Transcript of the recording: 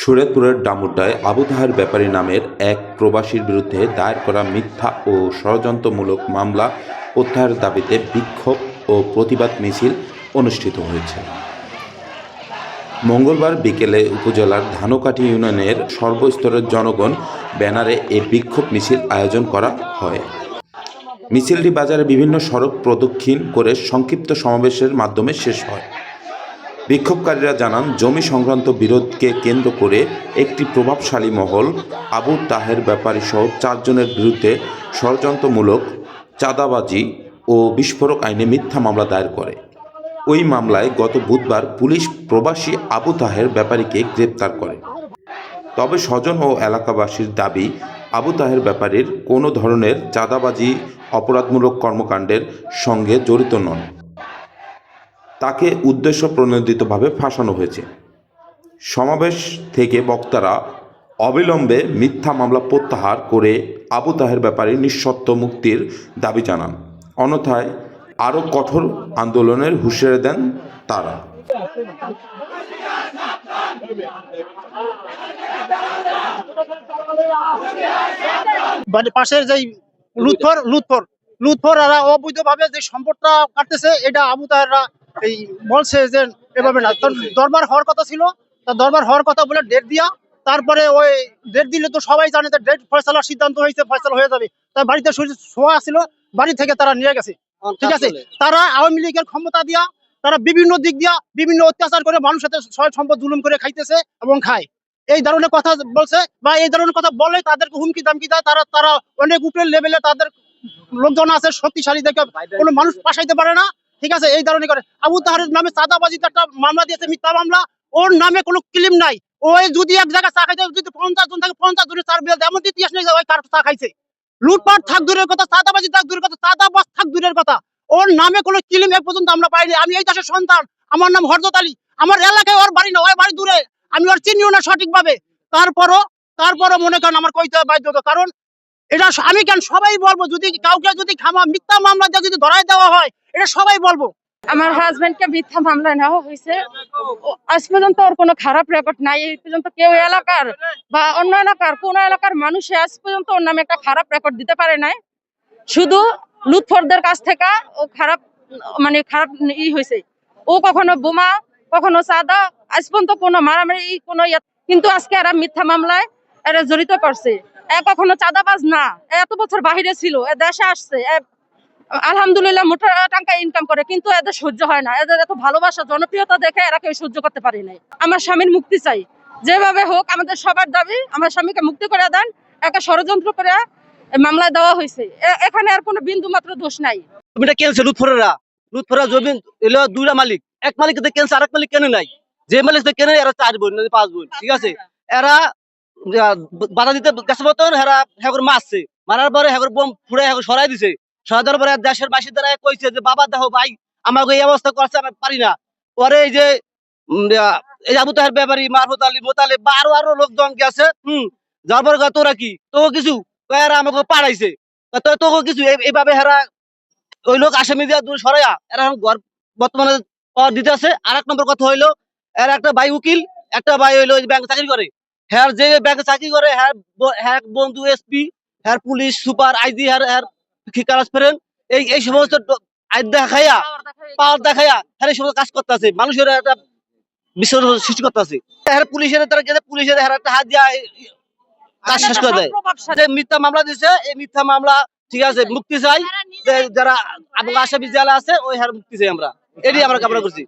শরীয়তপুরের ডামুড্ডায় আবু তাহের ব্যাপারী নামের এক প্রবাসীর বিরুদ্ধে দায়ের করা মিথ্যা ও ষড়যন্ত্রমূলক মামলা প্রত্যাহারের দাবিতে বিক্ষোভ ও প্রতিবাদ মিছিল অনুষ্ঠিত হয়েছে। মঙ্গলবার বিকেলে উপজেলার ধানকাঠি ইউনিয়নের সর্বস্তরের জনগণ ব্যানারে এ বিক্ষোভ মিছিল আয়োজন করা হয়। মিছিলটি বাজারে বিভিন্ন সড়ক প্রদক্ষিণ করে সংক্ষিপ্ত সমাবেশের মাধ্যমে শেষ হয়। বিক্ষোভকারীরা জানান, জমি সংক্রান্ত বিরোধকে কেন্দ্র করে একটি প্রভাবশালী মহল, আবু তাহের ব্যাপারী সহ চারজনের বিরুদ্ধে ষড়যন্ত্রমূলক চাঁদাবাজি ও বিস্ফোরক আইনে মিথ্যা মামলা দায়ের করে। ওই মামলায় গত বুধবার পুলিশ প্রবাসী আবু তাহের ব্যাপারীকে গ্রেপ্তার করে। তবে স্বজন ও এলাকাবাসীর দাবি, আবু তাহের ব্যাপারীর কোনো ধরনের চাঁদাবাজি, অপরাধমূলক কর্মকাণ্ডের সঙ্গে জড়িত নন। তাকে উদ্দেশ্য প্রণোদিতভাবে ফাঁসানো হয়েছে। সমাবেশ থেকে বক্তারা অবিলম্বে মিথ্যা মামলা প্রত্যাহার করে আবু তাহের ব্যাপারে নিঃশর্ত মুক্তির দাবি জানান। অন্যথায় আরও কঠোর আন্দোলনের হুঁশিয়ারি দেন তারা। মানে পাশের যেই লুৎফর লুৎফর লুৎফর এরা যে সম্পদটা কাটতেছে, এটা আবু এই বলছে যে এভাবে না। দরবার হওয়ার কথা ছিল তার দরবার হওয়ার কথা বলে ডেট দিয়া, তারপরে ওই ডেট দিলে তো সবাই জানে যে ডেট ফয়সালার সিদ্ধান্ত হয়েছে, ফয়সালা হয়ে যাবে। তাই বাড়িতে শোয়া ছিল, বাড়ি থেকে তারা নিয়ে গেছে। ঠিক আছে? তারা আওয়ামী লীগের ক্ষমতা দিয়া তারা বিভিন্ন দিক দিয়া বিভিন্ন অত্যাচার করে মানুষের সাথে সম্পদ জুলুম করে খাইতেছে এবং খায়। এই ধরনের কথা বলছে বা এই ধরনের কথা বলে তাদেরকে হুমকি দামকি দেয় তারা তারা অনেক উপরের লেভেলে তাদের লোকজন আছে শক্তিশালী দেখে কোনো মানুষ পাশাইতে পারে না। ঠিক আছে? এই ধরনের করে। আবু তাহারের নামে চাঁদাবাজিতে একটা মামলা দিয়েছে মিথ্যা মামলা। ওর নামে কোনো ক্লিম নাই। ওই যদি এক জায়গায় চা খাইতে যদি পঞ্চাশ জন থাকে পঞ্চাশ জনের চার বিল এমন ইতিহাস নেই কার চা খাইছে? লুটপাট থাক দূরের কথা, চাঁদাবাজি থাক দূরের কথা, চাঁদাবাজ থাক দূরের কথা। ওর নামে কোনো কিলিম এক পর্যন্ত আমরা পাইনি। আমি এই দেশের সন্তান। আমার নাম হরদত আলী। আমার এলাকায় ওর বাড়ি না, ওর বাড়ি দূরে। আমি ওর চিনিও না সঠিকভাবে। তারপরও তারপরও মনে করেন আমার কইতে হবে বাধ্যতা। কারণ এটা আমি কেন সবাই বলব, যদি কাউকে যদি খামা মিথ্যা মামলা দিয়ে যদি ধরাই দেওয়া হয়, এটা সবাই বলব। আমার হাজবেন্ডকে মিথ্যা মামলায় নেওয়া হয়েছে। আজ পর্যন্ত ওর কোনো খারাপ রেকর্ড নাই, এই পর্যন্ত কেউ এলাকার বা অন্য এলাকার, কোন এলাকার মানুষে আজ পর্যন্ত ওর নামে একটা খারাপ রেকর্ড দিতে পারে নাই। শুধু লুৎফরদের কাছ থেকে ও খারাপ মানে খারাপ ই হয়েছে। ও কখনো বোমা, কখনো সাদা আজ পর্যন্ত কোনো মারামারি, কোনো কিন্তু আজকে এরা মিথ্যা মামলায় এরা জড়িত করছে। এ কখনো চাঁদাবাজ না এত বছর বাহিরে ছিল, এ দেশে আসছে আলহামদুলিল্লাহ মোটা টাকা ইনকাম করে, কিন্তু এদের সহ্য হয় না। এদের এত ভালোবাসা, জনপ্রিয়তা দেখে এরা কেউ সহ্য করতে পারে নাই। আমার স্বামীর মুক্তি চাই। যেভাবে হোক, আমাদের সবার দাবি, আমার স্বামীকে মুক্তি করে দেন। একে ষড়যন্ত্র করে মামলায় দেওয়া হয়েছে। এখানে আর কোনো বিন্দু মাত্র দোষ নাই। জমিটা কেনছে লুৎফরেরা দুইটা মালিক। এক মালিক কেনছে, আরেক মালিক কেনে নাই। যে মালিক কেনে এরা চার বোন পাঁচ বোন, ঠিক আছে? এরা বাধা দিতে গেছে মতন এরা হ্যাঁ মারছে। মারার পরে হ্যাঁ বোম ফুড়ে হ্যাঁ সরাই দিছে। পরে দেশের বাসীর দ্বারা কইছে যে বাবা দেখো ভাই আমাকে এই অবস্থা করছে আমি পারি না। পরে এই যে এই আবু তাহের ব্যাপারী মারফত আলী মোতালে বা আরও লোকজন গেছে হম পরে কয়, তোরা কি? তো কিছু? এরা আমাকে পাড়াইছে। তোকে কিছু? এইভাবে হেরা ওই লোক আসামি দিয়া দূর সরাইয়া এরা এখন ঘর বর্তমানে দিতে আছে আর এক নম্বর কথা হইল এর একটা ভাই উকিল একটা ভাই হইল ব্যাংকে চাকরি করে। হ্যার যে ব্যাংকে চাকরি করে হ্যার বন্ধু এসপি হ্যার পুলিশ সুপার আইজি হ্যার হ্যার কাজ এই এই সমস্ত দেখাইয়া পাওয়ার দেখাইয়া হ্যার এই সমস্ত কাজ করতে আছে মানুষের একটা বিশ্বাস সৃষ্টি করতে আছে হ্যার পুলিশের তারা গেলে পুলিশের হ্যার একটা হাত দিয়া কাজ শেষ করে দেয়। যে মিথ্যা মামলা দিছে এই মিথ্যা মামলা ঠিক আছে মুক্তি চাই। যে যারা আসামি জেলা আছে ওই হার মুক্তি চাই আমরা। এটাই আমরা কামনা করছি।